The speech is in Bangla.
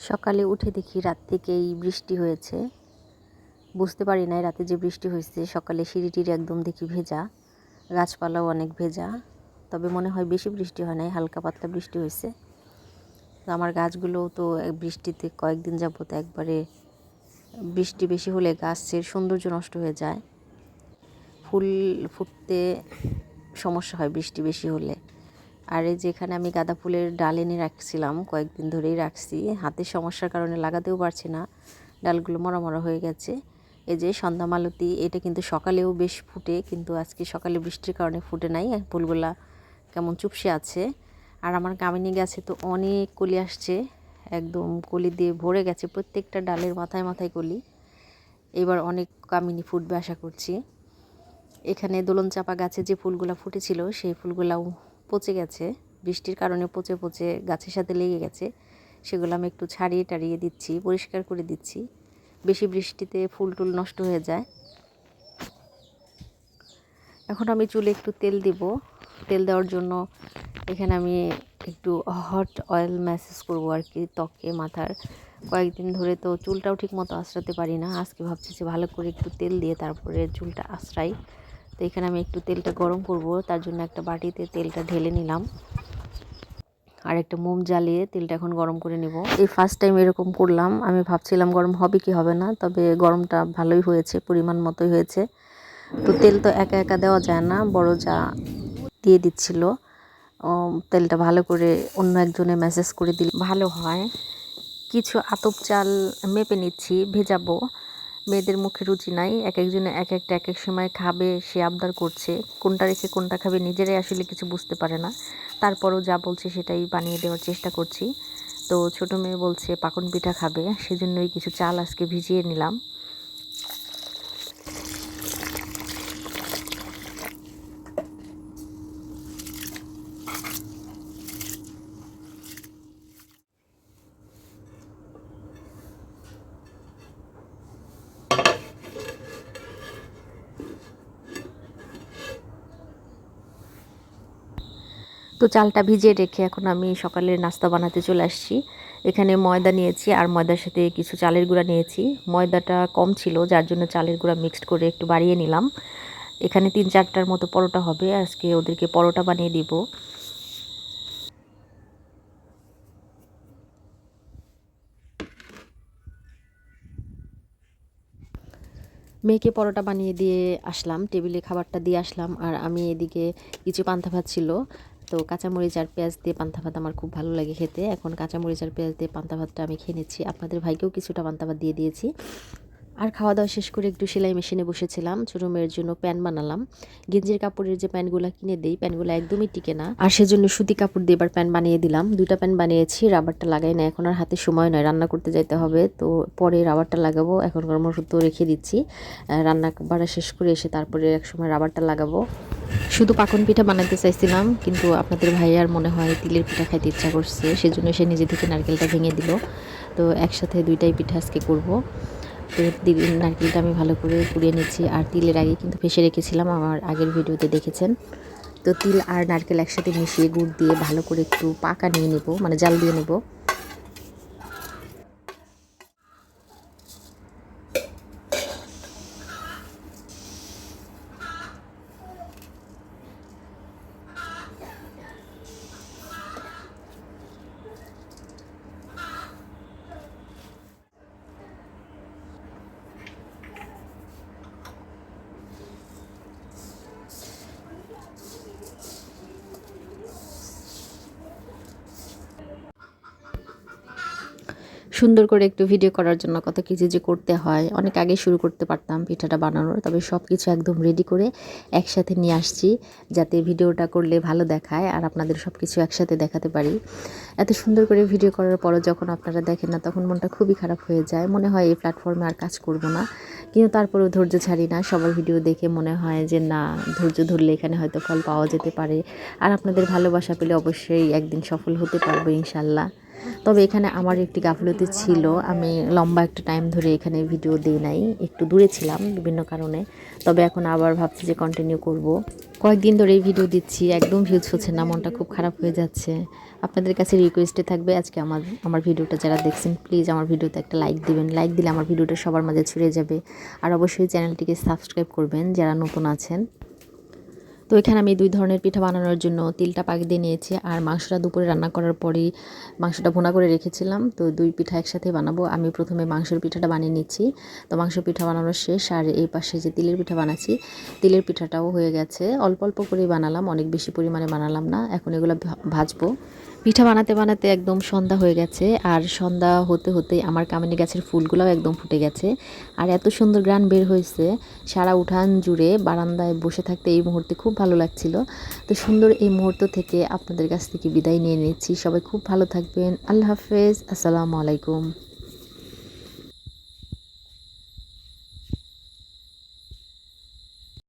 সকালে উঠে দেখি রাত থেকেই বৃষ্টি হয়েছে। বুঝতে পারি নাই রাতে যে বৃষ্টি হয়েছে, সকালে সিঁড়িটির একদম দেখি ভেজা, গাছপালাও অনেক ভেজা। তবে মনে হয় বেশি বৃষ্টি হয় নাই, হালকা পাতলা বৃষ্টি হয়েছে। তো আমার গাছগুলোও তো বৃষ্টিতে কয়েকদিন যাবত একবারে বৃষ্টি বেশি হলে গাছের সৌন্দর্য নষ্ট হয়ে যায়। ফুল ফুটতে সমস্যা হয় বৃষ্টি বেশি হলে। আর এই যেখানে আমি গাঁদা ফুলের ডাল এনে রাখছিলাম, কয়েকদিন ধরেই রাখছি। হাতের সমস্যার কারণে লাগাতেও পারছি না, ডালগুলো মরা মরা হয়ে গেছে। এই যে সন্ধ্যা মালতি, এটা কিন্তু সকালেও বেশ ফুটে, কিন্তু আজকে সকালে বৃষ্টির কারণে ফুটে নাই। ফুলগুলা কেমন চুপসে আছে। আর আমার কামিনী গাছে তো অনেক কলি আসছে, একদম কলি দিয়ে ভরে গেছে প্রত্যেকটা ডালের মাথায় মাথায় কলি। এবার অনেক কামিনী ফুটবে আশা করছি। এখানে দোলন চাপা গাছে যে ফুলগুলো ফুটেছিল, সেই ফুলগুলাও পচে গেছে, বৃষ্টির কারণে পচে পচে গাছের সাথে লেগে গেছে, সেগুলো আমি একটু ছাড়িয়ে টাড়িয়ে দিচ্ছি, পরিষ্কার করে দিচ্ছি। বেশি বৃষ্টিতে ফুল টুল নষ্ট হয়ে যায়। এখন আমি চুলে একটু তেল দিব। তেল দেওয়ার জন্য এখানে আমি একটু হট অয়েল ম্যাসেজ করব আর কি ত্বকে, মাথার। কয়েকদিন ধরে তো চুলটাও ঠিক মতো আশ্রাতে পারি না। আজকে ভাবছি যে ভালো করে একটু তেল দিয়ে তারপরে চুলটা আশ্রাই তো এখানে আমি একটু তেলটা গরম করব, তার জন্য একটা বাটিতে তেলটা ঢেলে নিলাম। আর একটা মোম জ্বালিয়ে তেলটা এখন গরম করে নিব। এই ফার্স্ট টাইম এরকম করলাম, আমি ভাবছিলাম গরম হবে কি হবে না, তবে গরমটা ভালোই হয়েছে, পরিমাণ মতোই হয়েছে। তো তেল তো একা একা দেওয়া যায় না, বড় যা দিয়ে দিচ্ছিল তেলটা ভালো করে অন্য একজনে মেসেজ করে দিল, ভালো হয়। কিছু আতপ চাল মেপে নিচ্ছি, ভেজাবো। মেয়েদের মুখে রুচি নাই এক একজনে এক একটা এক এক সময় খাবে, সে আবদার করছে, কোনটা রেখে কোনটা খাবে নিজেরাই আসলে কিছু বুঝতে পারে না। তারপরও যা বলছে সেটাই বানিয়ে দেওয়ার চেষ্টা করছি। তো ছোটো মেয়ে বলছে, পাকন পিঠা খাবে। সেজন্যই কিছু চাল আজকে ভিজিয়ে নিলাম। তো চালটা ভিজিয়ে রেখে এখন আমি সকালের নাস্তা বানাতে চলে আসছি। এখানে ময়দা নিয়েছি আর ময়দার সাথে কিছু চালের গুঁড়া নিয়েছি। ময়দাটা কম ছিল, যার জন্য চালের গুঁড়া মিক্সড করে একটু বাড়িয়ে নিলাম। এখানে তিন চারটার মতো পরোটা হবে, আজকে ওদেরকে পরোটা বানিয়ে দিব। মেয়েকে পরোটা বানিয়ে দিয়ে আসলাম, টেবিলে খাবারটা দিয়ে আসলাম। আর আমি এদিকে কিছু পান্তা ভাত ছিল তো কাঁচামরিচ আর পেঁয়াজ দিয়ে পান্তা ভাত আমার খুব ভালো লাগে খেতে। এখন কাঁচামরিচ আর পেঁয়াজ দিয়ে পান্তা ভাতটা আমি খেয়ে নিচ্ছি। আপনাদের ভাইকেও কিছুটা পান্তা ভাত দিয়ে দিয়েছি। আর খাওয়া দাওয়া শেষ করে একটু সেলাই মেশিনে বসেছিলাম। ছোটো মেয়ের জন্য প্যান্ট বানালাম। গেঞ্জির কাপড়ের যে প্যান্টগুলো কিনে দিই, প্যান্টগুলো একদমই টিকে না। আর সেজন্য সুতি কাপড় দিয়ে এবার প্যান্ট বানিয়ে দিলাম। দুইটা প্যান্ট বানিয়েছি, রাবারটা লাগাই না এখন আর হাতে সময় নয়, রান্না করতে যাইতে হবে। তো পরে রাবারটা লাগাবো। এখন কর্মসূত্র রেখে দিচ্ছি। রান্না বাড়া শেষ করে এসে তারপরে এক সময় রাবারটা লাগাবো। শুধু পাকন পিঠা বানাতে চাইছিলাম, কিন্তু আপনাদের ভাইয়ার মনে হয় তিলের পিঠা খাইতে ইচ্ছা করছে, সেজন্য সে নিজে থেকে নারকেলটা ভেঙে দিল। তো একসাথে দুইটাই পিঠা আজকে করব। তো নারকেলটা আমি ভালো করে পুড়িয়ে নিচ্ছি, আর তিলের আগে কিন্তু ফেসে রেখেছিলাম, আমার আগের ভিডিওতে দেখেছেন। তো তিল আর নারকেল একসাথে মিশিয়ে গুড় দিয়ে ভালো করে একটু পাকা নিয়ে নেব মানে জাল দিয়ে নেব। সুন্দর করে একটু ভিডিও করার জন্য কত কিছু যে করতে হয়। অনেক আগে শুরু করতে পারতাম পিঠাটা বানানোর, তবে সব কিছু একদম রেডি করে একসাথে নিয়ে আসছি, যাতে ভিডিওটা করলে ভালো দেখায় আর আপনাদের সব কিছু একসাথে দেখাতে পারি। এত সুন্দর করে ভিডিও করার পরও যখন আপনারা দেখেন না, তখন মনটা খুবই খারাপ হয়ে যায়। মনে হয় এই প্ল্যাটফর্মে আর কাজ করব না। কিন্তু তারপরেও ধৈর্য ছাড়ি না, সবার ভিডিও দেখে মনে হয় যে, না, ধৈর্য ধরলে এখানে হয়তো ফল পাওয়া যেতে পারে। আর আপনাদের ভালোবাসা পেলে অবশ্যই একদিন সফল হতে পারব ইনশাল্লাহ। তবে এখানে আমার একটি গাফলতি ছিল। আমি লম্বা একটা টাইম ধরে এখানে ভিডিও দিই নাই। একটু দূরে ছিলাম বিভিন্ন কারণে। তবে এখন আবার ভাবছি যে কন্টিনিউ করব। কয়েকদিন ধরে এই ভিডিও দিচ্ছি, একদম ভিউজ হচ্ছে না, মনটা খুব খারাপ হয়ে যাচ্ছে। আপনাদের কাছে রিকোয়েস্টে থাকবে আজকে আমার আমার ভিডিওটা যারা দেখছেন প্লিজ আমার ভিডিওতে একটা লাইক দিবেন। লাইক দিলে আমার ভিডিওটা সবার মাঝে ছড়িয়ে যাবে। আর অবশ্যই চ্যানেলটিকে সাবস্ক্রাইব করবেন যারা নতুন আছেন। তো এখানে আমি দুই ধরনের পিঠা বানানোর জন্য তিলটা পাক দিয়ে নিয়েছি আর মাংসটা দুপুরে রান্না করার পরেই মাংসটা ভোনা করে রেখেছিলাম। তো দুই পিঠা একসাথে বানাবো। আমি প্রথমে মাংসের পিঠাটা বানিয়ে নিচ্ছি। তো মাংস পিঠা বানানো শেষ আর এই পাশে যে তিলের পিঠা বানাচ্ছি, তিলের পিঠাটাও হয়ে গেছে। অল্প অল্প করেই বানালাম, অনেক বেশি পরিমাণে বানালাম না। এখন এগুলো ভাজবো। পিঠা বানাতে বানাতে একদম সন্ধ্যা হয়ে গেছে, আর সন্ধ্যা হতে হতে আমার কামিনী গাছের ফুলগুলোও একদম ফুটে গেছে। আর এত সুন্দর গ্রান বের হয়েছে, সারা উঠান জুড়ে বারান্দায় বসে থাকতে এই মুহূর্তে খুব ভালো লাগছিল। তো সুন্দর এই মুহূর্ত থেকে আপনাদের কাছ থেকে বিদায় নিয়ে নিচ্ছি। সবাই খুব ভালো থাকবেন। আল্লাহ হাফেজ। আসসালামু আলাইকুম।